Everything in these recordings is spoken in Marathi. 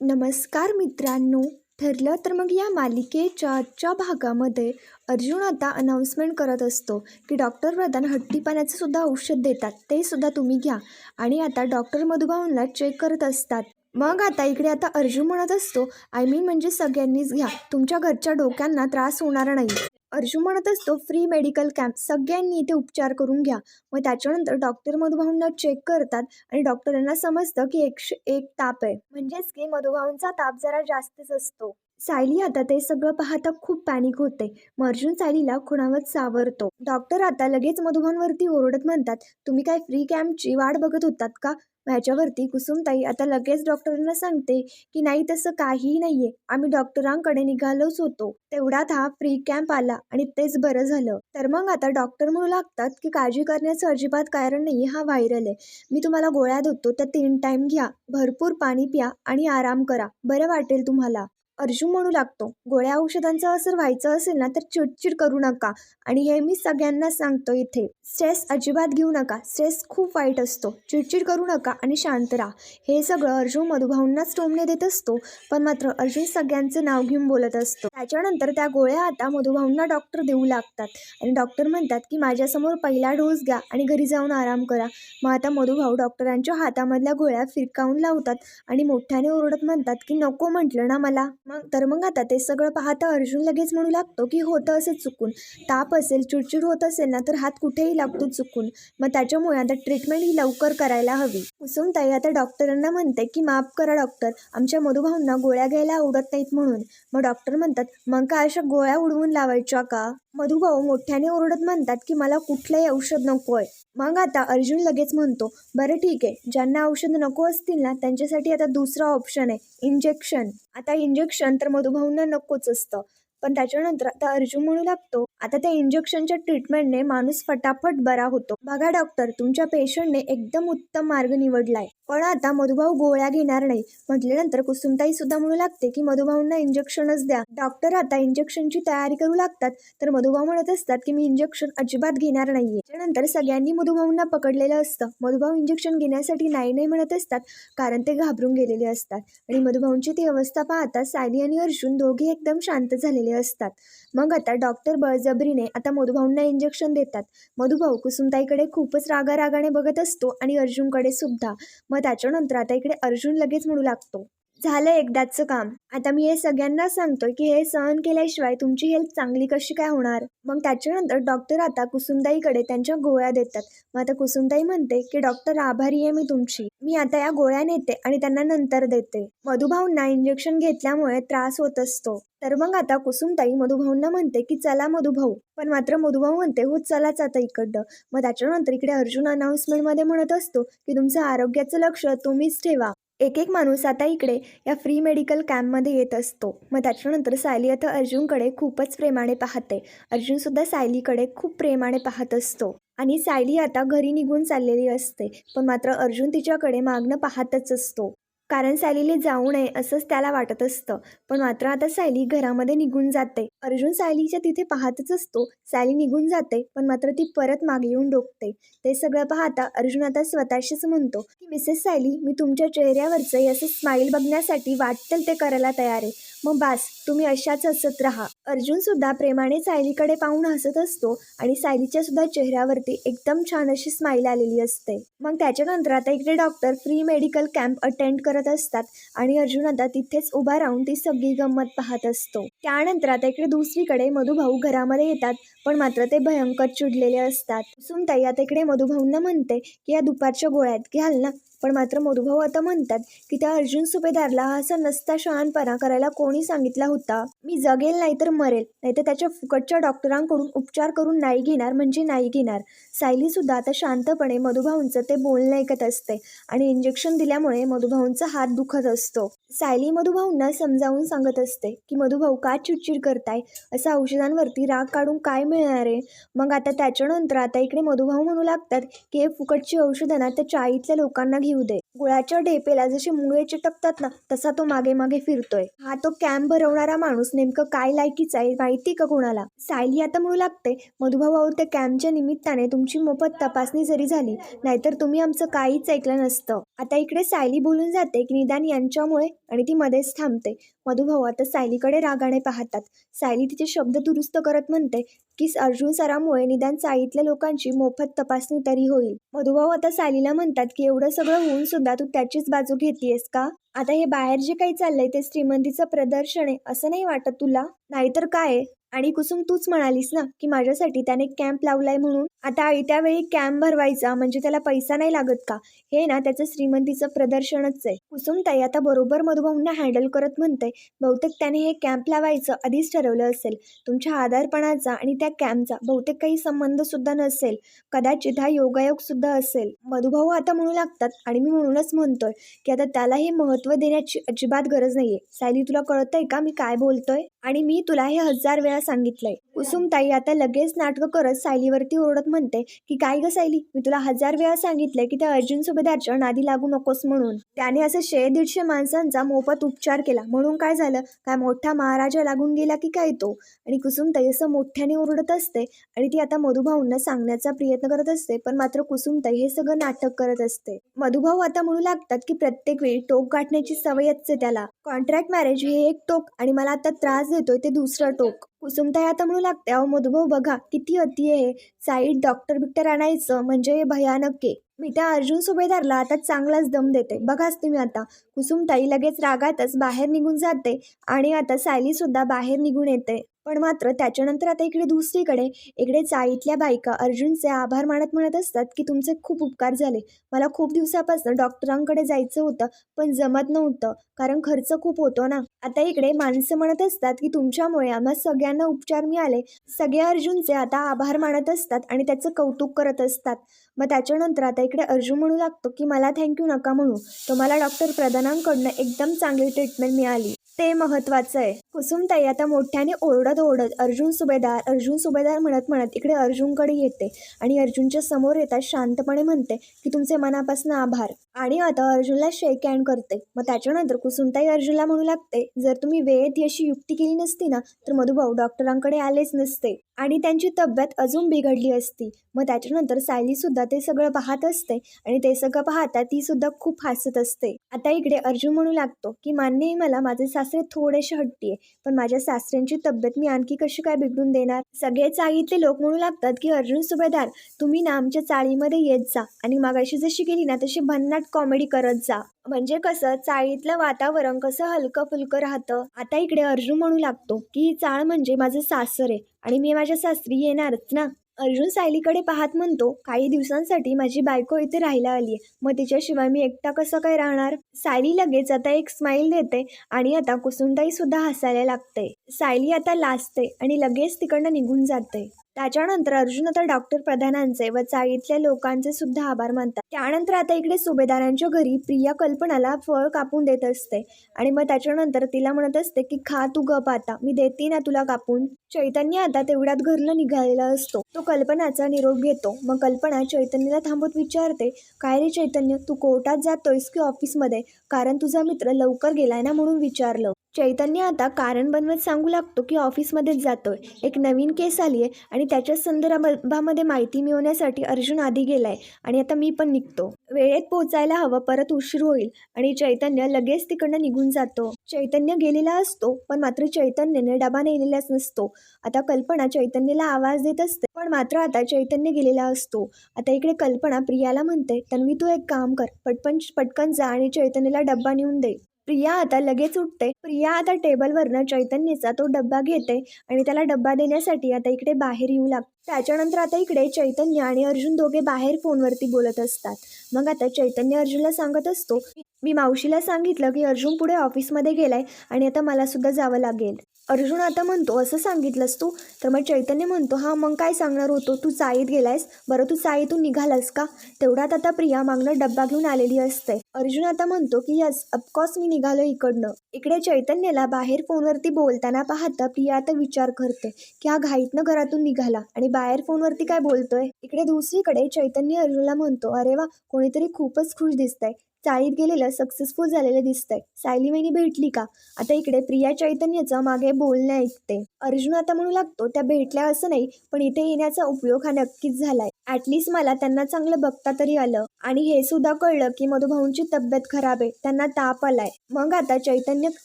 नमस्कार मित्रांनो ठरलं तर मग या मालिकेच्या आजच्या भागामध्ये अर्जुन आता अनाऊन्समेंट करत असतो की डॉक्टर प्रधान हट्टीपणाचं सुद्धा औषध देतात ते सुद्धा तुम्ही घ्या. आणि आता डॉक्टर मधुबावनला चेक करत असतात. मग आता इकडे आता अर्जुन म्हणत असतो आय मीन म्हणजे सगळ्यांनीच घ्या. तुमच्या घरच्या डोक्यांना त्रास होणार नाही. अर्जुन म्हणत असतो फ्री मेडिकल कॅम्प सगळ्यांनी इथे उपचार करून घ्या. मग त्याच्यानंतर डॉक्टर मधुभाऊंना चेक करतात आणि डॉक्टरांना समजतं की एकशे एक ताप आहे. म्हणजेच की मधुभाऊंचा ताप जरा जास्तच असतो. सायली आता ते सगळं पाहता खूप पॅनिक होते. मग अर्जुन सायलीला खुणावत सावरतो. डॉक्टर आता लगेच मधुभाऊंवरती ओरडत म्हणतात तुम्ही काय फ्री कॅम्पची वाट बघत होतात का? ह्याच्यावरती कुसुमताई आता लगेच डॉक्टरांना सांगते की नाही तसं काहीही नाहीये. आम्ही डॉक्टरांकडे निघालोच होतो. तेवढ्यात हा फ्री कॅम्प आला आणि तेच बरं झालं. तर मग आता डॉक्टर म्हणू लागतात की काळजी करण्याचं अजिबात कारण नाही हा व्हायरल आहे. मी तुम्हाला गोळ्या देतो त्या तीन टाईम घ्या. भरपूर पाणी प्या आणि आराम करा. बरं वाटेल तुम्हाला. अर्जुन म्हणू लागतो गोळ्या औषधांचा असर व्हायचं असेल ना तर चिडचिड करू नका. आणि हे मी सगळ्यांना सांगतो इथे स्ट्रेस अजिबात घेऊ नका स्ट्रेस खूप वाईट असतो चिडचिड करू नका आणि शांत राहा. हे सगळं अर्जुन मधुभाऊंनाच टोमणे देत असतो पण मात्र अर्जुन सगळ्यांचं नाव घेऊन बोलत असतो. त्याच्यानंतर त्या गोळ्या आता मधुभाऊंना डॉक्टर देऊ लागतात आणि डॉक्टर म्हणतात की माझ्यासमोर पहिला डोस घ्या आणि घरी जाऊन आराम करा. मग आता मधुभाऊ डॉक्टरांच्या हातामधल्या गोळ्या फिरकावून लावतात आणि मोठ्याने ओरडत म्हणतात की नको म्हटलं ना मला. मग तर मग आता ते सगळं पाहता अर्जुन लगेच म्हणू लागतो की होतं असं चुकून. ताप असेल चिडचिड होत असेल ना तर हात कुठेही लागतो चुकून. मग त्याच्यामुळे आता ट्रीटमेंट ही लवकर करायला हवी. कुसुमताई आता डॉक्टरांना म्हणते की माफ करा डॉक्टर आमच्या मधुभाऊंना गोळ्या घ्यायला आवडत नाहीत म्हणून. मग डॉक्टर म्हणतात मग काय अशा गोळ्या उडवून लावायच्या का? मधुभाऊ मोठ्याने ओरडत म्हणतात की मला कुठलंही औषध नको आहे मग आता अर्जुन लगेच म्हणतो बरं ठीक आहे ज्यांना औषध नको असतील ना त्यांच्यासाठी आता दुसरा ऑप्शन आहे इंजेक्शन आता इंजेक्शन तर मधुभाऊंना नकोच असतं. पण त्याच्यानंतर आता अर्जुन म्हणू लागतो आता त्या इंजेक्शनच्या ट्रीटमेंटने माणूस फटाफट बरा होतो. बघा डॉक्टर तुमच्या पेशंटने एकदम उत्तम मार्ग निवडलाय. पण आता मधुभाऊ गोळ्या घेणार नाही. म्हटल्यानंतर कुसुमताई सुद्धा म्हणू लागते की मधुभाऊंना इंजेक्शनच द्या. डॉक्टर आता इंजेक्शनची तयारी करू लागतात. तर मधुभाऊ म्हणत असतात की मी इंजेक्शन अजिबात घेणार नाहीये. त्यानंतर सगळ्यांनी मधुभाऊंना पकडलेलं असतं. मधुभाऊ इंजेक्शन घेण्यासाठी नाही नाही म्हणत असतात कारण ते घाबरून गेलेले असतात. आणि मधुभाऊंची ती अवस्था पाहता सायली आणि अर्जुन दोघे एकदम शांत झालेले असतात. मग आता डॉक्टर बळजबरीने आता मधुभाऊंना इंजेक्शन देतात. मधुभाऊ कुसुमताईकडे खूपच रागारागाने बघत असतो आणि अर्जुनकडे सुद्धा. मग त्याच्यानंतर आता इकडे अर्जुन लगेच म्हणू लागतो. झालं एकदाचं काम. आता मी हे सगळ्यांना सांगतोय की हे सहन केल्याशिवाय तुमची हेल्थ चांगली कशी काय होणार? मग त्याच्यानंतर डॉक्टर आता कुसुमताईकडे त्यांच्या गोळ्या देतात. मग आता कुसुमताई म्हणते की डॉक्टर आभारी आहे मी तुमची. मी आता या गोळ्या नेते आणि त्यांना नंतर देते. मधुभाऊंना इंजेक्शन घेतल्यामुळे त्रास होत असतो. तर मग आता कुसुमताई मधुभाऊंना म्हणते की चला मधुभाऊ. पण मात्र मधुभाऊ म्हणते हो चलाच आता इकडं मग त्याच्यानंतर इकडे अर्जुन अनाऊन्समेंटमध्ये म्हणत असतो की तुमचं आरोग्याचं लक्ष तुम्हीच ठेवा. एक एक माणूस आता इकडे या फ्री मेडिकल कॅम्पमध्ये येत असतो. मग त्याच्यानंतर सायली आता अर्जुनकडे खूपच प्रेमाने पाहते. अर्जुनसुद्धा सायलीकडे खूप प्रेमाने पाहत असतो. आणि सायली आता घरी निघून चाललेली असते. पण मात्र अर्जुन तिच्याकडे मागणं पाहतच असतो. कारण सायलीला जाऊ नये असंच त्याला वाटत असतं. पण मात्र आता सायली घरामध्ये निघून जाते. अर्जुन सायलीच्या तिथे पाहतच असतो. सायली निघून जाते पण मात्र ती परत मागे येऊन डोकते. ते सगळं पाहता अर्जुन आता स्वतःशीच म्हणतो की मिसेस सायली मी तुमच्या चेहऱ्यावरचं असं स्माईल बघण्यासाठी वाटेल ते करायला तयार आहे. मग बास तुम्ही अशाच हसत राहा. अर्जुन सुद्धा प्रेमाने सायलीकडे पाहून हसत असतो आणि सायलीच्या सुद्धा चेहऱ्यावरती एकदम छान अशी स्माईल आलेली असते. मग त्याच्यानंतर आता इकडे doctor free medical camp attend करत असतात आणि अर्जुन आता तिथेच उभा राहून ती सगळी गंमत पाहत असतो. त्यानंतर आता इकडे दुसरीकडे मधुभाऊ घरामध्ये येतात पण मात्र ते भयंकर चिडलेले असतात. सुमताई आता इकडे मधुभाऊंना म्हणते की या दुपारच्या गोळ्यात घ्याल ना. पण मात्र मधुभाऊ आता म्हणतात की त्या अर्जुन सुभेदारला हा असा नसता शहाणपणा करायला कोणी सांगितला होता. मी जगेल नाही तर मरेल नाही तर त्याच्या फुकटच्या डॉक्टरांकडून उपचार करून नाही घेणार म्हणजे नाही घेणार. सायली सुद्धा आता शांतपणे मधुभाऊंचं ते बोलणं ऐकत असते आणि इंजेक्शन दिल्यामुळे मधुभाऊंचा हात दुखत असतो. सायली मधुभाऊंना समजावून सांगत असते की मधुभाऊ का चिडचिड करताय? असं औषधांवरती राग काढून काय मिळणार? आहे मग आता त्याच्यानंतर आता इकडे मधुभाऊ म्हणू लागतात की हे फुकटची औषधं ना त्या चाळीतल्या लोकांना घेऊ दे गुळाच्या ढेपेला जसे मुळे चिटकतात ना तसा तो मागे मागे फिरतोय. हा तो कॅम्प भरवणारा माणूस नेमकं काय लायकीचा आहे माहिती का कोणाला? सायली आता म्हणू लागते मधुभाऊ त्या कॅम्पच्या निमित्ताने तुमची मोफत तपासणी जरी झाली नाहीतर तुम्ही आमचं काहीच ऐकलं नसतं. आता इकडे सायली बोलून जाते की निदान यांच्यामुळे आणि ती मध्येच थांबते. मधुभाऊ आता सायलीकडे रागाने पाहतात. सायली तिचे शब्द दुरुस्त करत म्हणते की अर्जुन सरामुळे निदान साईतल्या लोकांची मोफत तपासणी तरी होईल. मधुभाऊ आता सायलीला म्हणतात की एवढं सगळं होऊन सुद्धा तू त्याचीच बाजू घेतेयस का? आता हे बाहेर जे काही चाललंय ते श्रीमंतीचं प्रदर्शन आहे असं नाही वाटत तुला? नाहीतर काय आणि कुसुम तूच म्हणालीस ना की माझ्यासाठी त्याने कॅम्प लावलाय म्हणून. आता आयत्या वेळी कॅम्प भरवायचा म्हणजे त्याला पैसा नाही लागत का? हे ना त्याचं श्रीमंतीचं प्रदर्शनच आहे. कुसुम ताई आता बरोबर मधुभाऊंना हँडल करत म्हणते बहुतेक त्याने हे कॅम्प लावायचं आधीच ठरवलं असेल. तुमच्या आधारपणाचा आणि त्या कॅम्पचा बहुतेक काही संबंध सुद्धा नसेल. कदाचित हा योगायोग सुद्धा असेल. मधुभाऊ आता म्हणू लागतात आणि मी म्हणूनच म्हणतोय की आता त्याला हे महत्त्व देण्याची अजिबात गरज नाहीये. सायली तुला कळतंय का मी काय बोलतोय? आणि मी तुला हे हजार वेळा सांगितलंय. कुसुमताई आता लगेच नाटकं करत सायलीवरती ओरडत म्हणते की काय ग सायली? मी तुला हजार वेळा सांगितलंय की त्या अर्जुन सुभेदारच्या नादी लागू नकोस म्हणून. त्याने असं शे दीडशे माणसांचा मोफत उपचार केला. म्हणून काय झालं? काय मोठा महाराजा लागून गेला की काय तो? आणि कुसुमताई असं मोठ्याने ओरडत असते आणि ती आता मधुभाऊंना सांगण्याचा प्रयत्न करत असते पण मात्र कुसुमताई हे सगळं नाटक करत असते. मधुभाऊ आता म्हणू लागतात की प्रत्येक वेळी टोक गाठण्याची सवयच असते त्याला. कॉन्ट्रॅक्ट मॅरेज हे एक टोक आणि मला आता त्रास देतोय ते दुसरं टोक. कुसुमताई आता म्हणू लागते अहो मधुभाऊ बघा किती अति आहे. साईड डॉक्टर बिक्टर आणायचं म्हणजे हे भयानक आहे. मी त्या अर्जुन सुभेदारला आता चांगलाच दम देते. बघाच तुम्ही आता. कुसुमताई लगेच रागातच बाहेर निघून जाते आणि आता सायली सुद्धा बाहेर निघून येते. पण मात्र त्याच्यानंतर आता इकडे दुसरीकडे इकडे चाळीतल्या बायका अर्जुनचे आभार मानत म्हणत असतात की तुमचे खूप उपकार झाले. मला खूप दिवसापासून डॉक्टरांकडे जायचं होतं पण जमत नव्हतं कारण खर्च खूप होतो ना. आता इकडे माणसं म्हणत असतात की तुमच्यामुळे आम्हा सगळ्यांना उपचार मिळाले. सगळे अर्जुनचे आता आभार मानत असतात आणि त्याचं कौतुक करत असतात. मग त्याच्यानंतर आता इकडे अर्जुन म्हणू लागतो की मला थँक्यू नका म्हणू. तुम्हाला डॉक्टर प्रधानांकडनं एकदम चांगली ट्रीटमेंट मिळाली. ते महत्वाचं आहे. कुसुमताई आता मोठ्याने ओरडत ओरडत अर्जुन सुभेदार अर्जुन सुभेदार म्हणत म्हणत इकडे अर्जुनकडे येते आणि अर्जुनच्या समोर येतात शांतपणे म्हणते की तुमचे मनापासून आभार. आणि आता अर्जुनला शेक हँड करते. मग त्याच्यानंतर कुसुमताई अर्जुनला म्हणू लागते जर तुम्ही वेळेत ही अशी युक्ती केली नसती ना तर मधुभाऊ डॉक्टरांकडे आलेच नसते. आणि त्यांची तब्येत अजून बिघडली असती. मग त्याच्यानंतर सायलीसुद्धा ते सगळं पाहत असते आणि ते सगळं पाहता ती सुद्धा खूप हसत असते. आता इकडे अर्जुन म्हणू लागतो की मान्य मला माझे सासरे थोडेसे हट्टी आहे पण माझ्या सासऱ्यांची तब्येत मी आणखी कशी काय बिघडून देणार? सगळे चाळीतले लोक म्हणू लागतात की अर्जुन सुभेदार तुम्ही ना आमच्या चाळीमध्ये येत जा आणि मागाशी जशी गेली ना तशी भन्नाट कॉमेडी करत जा. म्हणजे कसं चाळीतलं वातावरण कसं हलकं फुलकं राहतं? आता इकडे अर्जुन म्हणू लागतो की ही चाळ म्हणजे माझं सासर. आहे आणि मी माझ्या सासरी येणारच ना. अर्जुन सायलीकडे पाहत म्हणतो काही दिवसांसाठी माझी बायको इथे राहायला आली आहे मग तिच्याशिवाय मी एकटा कसं काय राहणार? सायली लगेच आता एक स्माईल देते आणि आता कुसुंताई सुद्धा हसायला लागते. सायली आता लाजते आणि लगेच तिकडनं निघून जाते. त्याच्यानंतर अर्जुन आता डॉक्टर प्रधानांचे व चाळीतल्या लोकांचे सुद्धा आभार मानतात. त्यानंतर आता इकडे सुभेदारांच्या घरी प्रिया कल्पनाला फळ कापून देत असते. आणि मग त्याच्यानंतर तिला म्हणत असते की खा तू गप आता मी देते ना तुला कापून. चैतन्य आता तेवढ्यात घरला निघालेला असतो. तो कल्पनाचा निरोप घेतो. मग कल्पना चैतन्यला थांबत विचारते काय रे चैतन्य तू कोर्टात जातोयस की ऑफिसमध्ये? कारण तुझा मित्र लवकर गेलाय ना म्हणून विचारलं. चैतन्य आता कारण बनवत सांगू लागतो की ऑफिसमध्येच जातोय. एक नवीन केस आली आहे आणि त्याच्या संदर्भामध्ये माहिती मिळवण्यासाठी अर्जुन आधी गेलाय. आणि आता मी पण निघतो. वेळेत पोहोचायला हवं परत उशीर होईल आणि चैतन्य लगेच तिकडनं निघून जातो. चैतन्य गेलेला असतो पण मात्र चैतन्यने डबा नेलेलाच नसतो. आता कल्पना चैतन्यला आवाज देत असते पण मात्र आता चैतन्य गेलेला असतो. आता इकडे कल्पना प्रियाला म्हणते तन्वी तू एक काम कर पटपन पटकन जा आणि चैतन्यला डब्बा नेऊन दे. प्रिया आता लगेच उठते. प्रिया आता टेबलवरनं चैतन्यचा तो डब्बा घेते आणि त्याला डब्बा देण्यासाठी आता इकडे बाहेर येऊ लागतो त्याच्यानंतर आता इकडे चैतन्य आणि अर्जुन दोघे बाहेर फोनवरती बोलत असतात. मग आता चैतन्य अर्जुनला सांगत असतो मी मावशीला सांगितलं की अर्जुन पुढे ऑफिसमध्ये गेलाय आणि आता मला सुद्धा जावं लागेल. अर्जुन आता म्हणतो असं सांगितलंस तू? तर मग चैतन्य म्हणतो हां मग काय सांगणार होतो? तू चाळीत गेलायस? बरं तू चाळीतून निघालास का? तेवढ्यात आता प्रिया मागणं डब्बा घेऊन आलेली असते. अर्जुन आता म्हणतो की यस ऑफकोर्स मी निघालो इकडनं. इकडे चैतन्यला बाहेर फोनवरती बोलताना पाहता प्रिया आता विचार करते की हा घाईतनं घरातून निघाला आणि बाहेर फोनवरती काय बोलतोय? इकडे दुसरीकडे चैतन्य अर्जुनला म्हणतो अरे वा कोणीतरी खूपच खुश दिसतंय. चाळीत गेलेलं सक्सेसफुल झालेलं दिसतंय. सायली वहिनी भेटली का? आता इकडे प्रिया चैतन्याचं मागे बोलणं ऐकते. अर्जुन आता म्हणू लागतो त्या भेटल्या असं नाही पण इथे येण्याचा उपयोग हा नक्कीच झालाय. ॲटलिस्ट मला त्यांना चांगलं बघता तरी आलं. आणि हे सुद्धा कळलं की मधुभाऊंची तब्येत खराब आहे त्यांना ताप आलाय. मग आता चैतन्य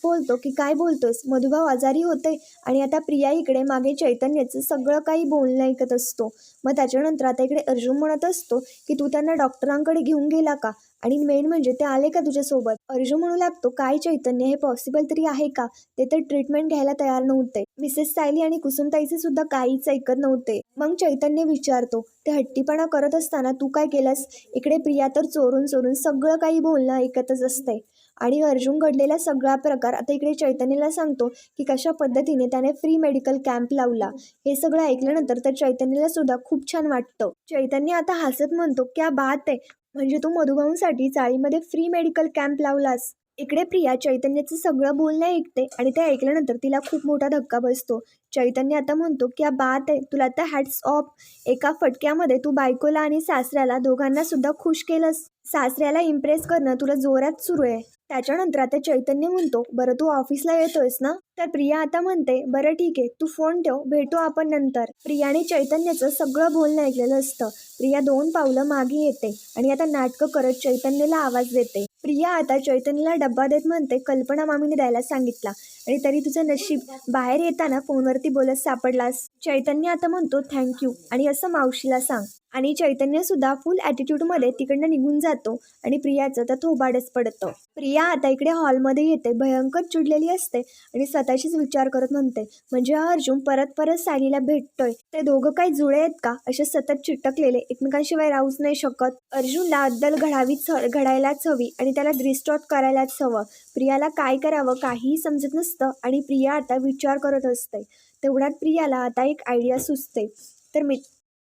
बोलतो की काय बोलतोस मधुभाऊ आजारी होते आणि आता प्रिया इकडे मागे चैतन्याचं सगळं काही बोलणं ऐकत असतो. मग त्याच्यानंतर आता इकडे अर्जुन म्हणत असतो की तू त्यांना डॉक्टरांकडे घेऊन गेला का? आणि मेन म्हणजे ते आले का तुझ्यासोबत? अर्जुन म्हणू लागतो काय चैतन्य हे पॉसिबल तरी आहे का? ते तर ट्रीटमेंट घ्यायला तयार नव्हते. मिसेस सायली आणि कुसुमताईचे सुद्धा काहीच ऐकत नव्हते. मग चैतन्य विचारतो ते हट्टीपणा करत असताना तू काय केलंस? इकडे प्रिया तर चोरून चोरून सगळं काही बोलणं ऐकतच असते. आणि अर्जुन घडलेला सगळा प्रकार आता इकडे चैतन्याला सांगतो की कशा पद्धतीने त्याने फ्री मेडिकल कॅम्प लावला. हे सगळं ऐकल्यानंतर तर चैतन्याला सुद्धा खूप छान वाटतं. चैतन्य आता हसत म्हणतो क्या बात आहे म्हणजे तू मधुभाऊंसाठी चाळीमध्ये फ्री मेडिकल कॅम्प लावलास. इकडे प्रिया चैतन्याचं सगळं बोलणं ऐकते आणि ते ऐकल्यानंतर तिला खूप मोठा धक्का बसतो. चैतन्य आता म्हणतो की बात आहे तुला आता हॅट्स ऑफ एका फटक्यामध्ये तू बायकोला आणि सासऱ्याला दोघांना सुद्धा खुश केलंस. सासऱ्याला इम्प्रेस करणं तुला जोरात सुरू आहे. त्याच्यानंतर आता चैतन्य म्हणतो बरं तू ऑफिसला येतोयस ना? तर प्रिया आता म्हणते बरं ठीक आहे तू फोन ठेव भेटू आपण नंतर. प्रियाने चैतन्याचं सगळं बोलणं ऐकलेलं असतं. प्रिया दोन पावलं मागे येते आणि आता नाटकं करत चैतन्यला आवाज देते. प्रिया आता चैतन्यला डब्बा देत म्हणते कल्पना मामीने द्यायला सांगितला. आणि तरी तुझं नशीब बाहेर येताना फोनवरती बोलत सापडलास. चैतन्य आता म्हणतो थँक्यू आणि असं मावशीला सांग. आणि चैतन्य सुद्धा फुल ॲटिट्यूडमध्ये तिकडनं निघून जातो आणि प्रियाचं तर थोबाडच पडतं. प्रिया आता इकडे हॉलमध्ये येते भयंकर चिडलेली असते आणि स्वतःशीच विचार करत म्हणते म्हणजे हा अर्जुन परत परत सायलीला भेटतोय ते दोघं काही जुळे आहेत का? असे सतत चिटकलेले एकमेकांशिवाय राहूच नाही शकत. अर्जुनला अद्दल घडावीच घडायलाच हवी आणि त्याला रिस्टॉर्ट करायलाच हवं. प्रियाला काय करावं काहीही समजत नसतं आणि प्रिया आता विचार करत असते. तेवढ्यात प्रियाला आता एक आयडिया सुचते. तर मी